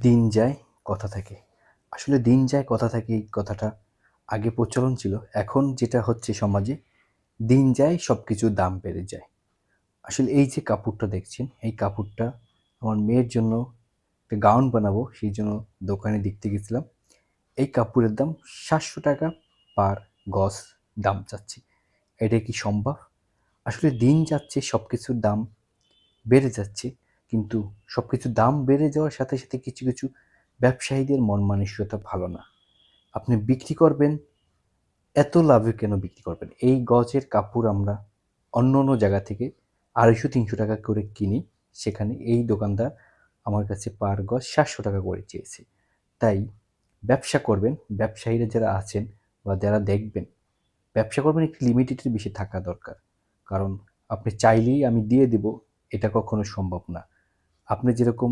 দিন যায় কথা থাকে। আসলে দিন যায় কথা থাকে এই কথাটা আগে প্রচলন ছিল। এখন যেটা হচ্ছে সমাজে, দিন যায় সব কিছুর দাম বেড়ে যায়। আসলে এই যে কাপড়টা দেখছেন, এই কাপড়টা আমার মেয়ের জন্য একটা গাউন বানাবো, সেই জন্য দোকানে দেখতে গেছিলাম। এই কাপড়ের দাম সাতশো টাকা পার গজ দাম চাচ্ছি এটা কি সম্ভব? আসলে দিন যাচ্ছে সব কিছুর দাম বেড়ে যাচ্ছে। কিন্তু সব কিছুর দাম বেড়ে যাওয়ার সাথে সাথে কিছু কিছু ব্যবসায়ীদের মন মানসিকতা ভালো না। আপনি বিক্রি করবেন, এত লাভে কেন বিক্রি করবেন? এই গজের কাপড় আমরা অন্য অন্য জায়গা থেকে আড়াইশো, তিনশো টাকা করে কিনি, সেখানে এই দোকানদার আমার কাছে পার গজ সাতশো টাকা করে চেয়েছে। তাই ব্যবসা করবেন, ব্যবসায়ীরা যারা আছেন বা যারা দেখবেন, ব্যবসা করবেন একটি লিমিটেডের বেশি থাকা দরকার। কারণ আপনি চাইলেই আমি দিয়ে দেব, এটা কখনো সম্ভব না। আপনি যেরকম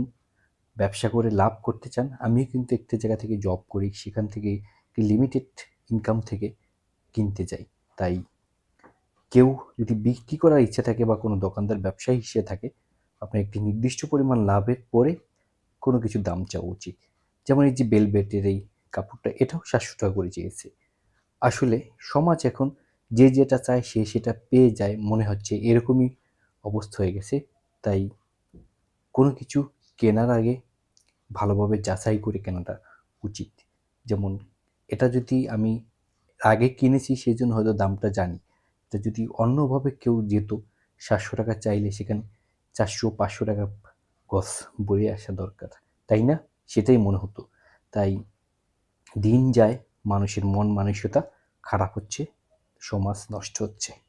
ব্যবসা করে লাভ করতে চান, আমিও কিন্তু একটি জায়গা থেকে জব করি, সেখান থেকে একটি লিমিটেড ইনকাম থেকে কিনতে যাই। তাই কেউ যদি বিক্রি করার ইচ্ছা থাকে বা কোনো দোকানদার ব্যবসায়ী হিসেবে থাকে, আপনার একটি নির্দিষ্ট পরিমাণ লাভের পরে কোনো কিছু দাম চাওয়া উচিত। যেমন এই যে বেলবেটের এই কাপড়টা, এটাও সাতশো টাকা করে চেয়েছে। আসলে সমাজ এখন যে যেটা চায় সে সেটা পেয়ে যায়, মনে হচ্ছে এরকমই অবস্থা হয়ে গেছে। তাই কোনো কিছু কেনার আগে ভালোভাবে যাচাই করে কেনাটা উচিত। যেমন এটা যদি আমি আগে কিনেছি সেই জন্য হয়তো দামটা জানি। এটা যদি অন্যভাবে কেউ যেত, সাতশো টাকা চাইলে সেখানে চারশো, পাঁচশো টাকা গস বলে আসা দরকার। তাই না? সেটাই মনে হতো। তাই দিন যায়, মানুষের মন মানসিকতা খারাপ হচ্ছে, সমাজ নষ্ট হচ্ছে।